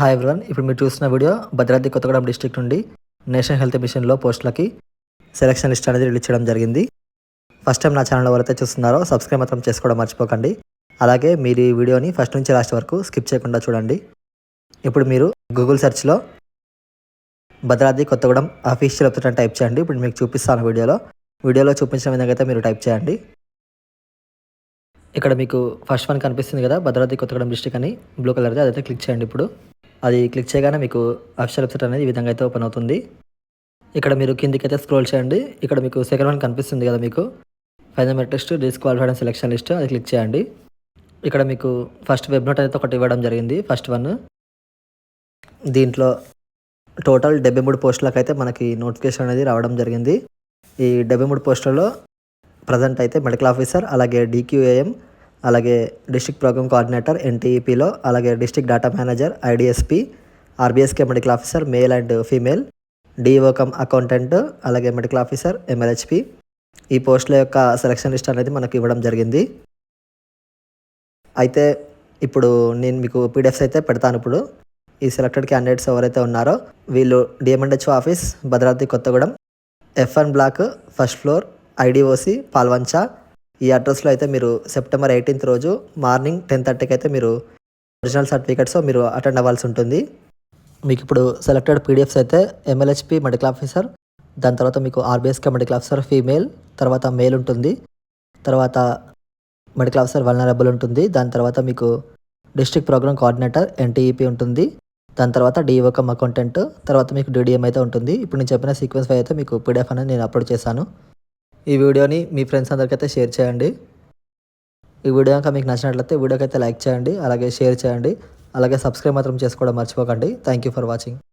Hi everyone ఇప్పుడు మీరు చూస్తున్న వీడియో భద్రాద్రి కొత్తగూడెం డిస్ట్రిక్ట్ నుండి నేషనల్ హెల్త్ మిషన్లో పోస్టులకి సెలక్షన్ లిస్ట్ అనేది రిలీజ్ చేయడం జరిగింది. ఫస్ట్ టైం నా ఛానల్ ఎవరైతే చూస్తున్నారో సబ్స్క్రైబ్ మాత్రం చేసుకోవడం మర్చిపోకండి. అలాగే మీరు ఈ వీడియోని ఫస్ట్ నుంచి లాస్ట్ వరకు స్కిప్ చేయకుండా చూడండి. ఇప్పుడు మీరు Google సెర్చ్లో Bhadradri Kothagudem official website type చేయండి. ఇప్పుడు మీకు చూపిస్తాను వీడియోలో. వీడియోలో చూపించిన విధంగా అయితే మీరు టైప్ చేయండి. ఇక్కడ మీకు ఫస్ట్ వన్ కనిపిస్తుంది కదా భద్రాద్రి కొత్తగూడెం డిస్ట్రిక్ట్ అని బ్లూ కలర్ది అదైతే క్లిక్ చేయండి ఇప్పుడు. అది క్లిక్ చేయగానే మీకు అఫిషియల్ వెబ్సైట్ అనేది ఈ విధంగా అయితే ఓపెన్ అవుతుంది. ఇక్కడ మీరు కిందికి అయితే స్క్రోల్ చేయండి. ఇక్కడ మీకు సెకండ్ వన్ కనిపిస్తుంది కదా మీకు. Final merit list disqualified and selection list అది క్లిక్ చేయండి. ఇక్కడ మీకు ఫస్ట్ వెబ్ నోట్ అయితే ఒకటి ఇవ్వడం జరిగింది ఫస్ట్ వన్ దీంట్లో టోటల్ డెబ్బై మూడు పోస్టులకైతే మనకి నోటిఫికేషన్ అనేది రావడం జరిగింది. ఈ డెబ్బై మూడు పోస్టులలో ప్రజెంట్ అయితే మెడికల్ ఆఫీసర్ అలాగే డిక్యూఏఎం అలాగే డిస్ట్రిక్ట్ ప్రోగ్రామ్ కోఆర్డినేటర్ ఎన్టీఈపీలో అలాగే district data manager IDSP RBSK medical officer male and female DO cum accountant అలాగే మెడికల్ ఆఫీసర్ ఎంఎల్హెచ్పి ఈ పోస్టుల యొక్క సెలక్షన్ లిస్ట్ అనేది మనకు ఇవ్వడం జరిగింది. అయితే ఇప్పుడు నేను మీకు పీడిఎఫ్స్ అయితే పెడతాను ఇప్పుడు. ఈ సెలెక్టెడ్ క్యాండిడేట్స్ ఎవరైతే ఉన్నారో వీళ్ళు DM and HO office Bhadradri Kothagudem F one block first floor IDOC Palvancha ఈ అడ్రస్లో అయితే మీరు సెప్టెంబర్ ఎయిటీన్త్ రోజు మార్నింగ్ టెన్ థర్టీకి అయితే మీరు ఒరిజినల్ సర్టిఫికేట్స్ మీరు అటెండ్ అవ్వాల్సి ఉంటుంది. మీకు ఇప్పుడు సెలెక్టెడ్ పీడిఎఫ్స్ అయితే ఎంఎల్హెచ్పి మెడికల్ ఆఫీసర్ దాని తర్వాత మీకు ఆర్బీఎస్కే మెడికల్ ఆఫీసర్ ఫీమేల్ తర్వాత మేల్ ఉంటుంది. తర్వాత మెడికల్ ఆఫీసర్ వల్నరబుల్ ఉంటుంది. దాని తర్వాత మీకు డిస్ట్రిక్ట్ ప్రోగ్రామ్ కోఆర్డినేటర్ ఎన్టీఈపీ ఉంటుంది. దాని తర్వాత డిఓకమ్ అకౌంటెంట్ తర్వాత మీకు డీడీఎం అయితే ఉంటుంది. ఇప్పుడు నేను చెప్పిన సీక్వెన్స్ ఫైవ్ అయితే మీకు పీడిఎఫ్ అనేది నేను అప్లోడ్ చేశాను. ఈ వీడియోని మీ ఫ్రెండ్స్ అందరికైతే షేర్ చేయండి. ఈ వీడియో కనుక మీకు నచ్చినట్లయితే వీడియోకి అయితే లైక్ చేయండి అలాగే షేర్ చేయండి అలాగే సబ్స్క్రైబ్ మాత్రం చేసుకోవడం మర్చిపోకండి. Thank you for watching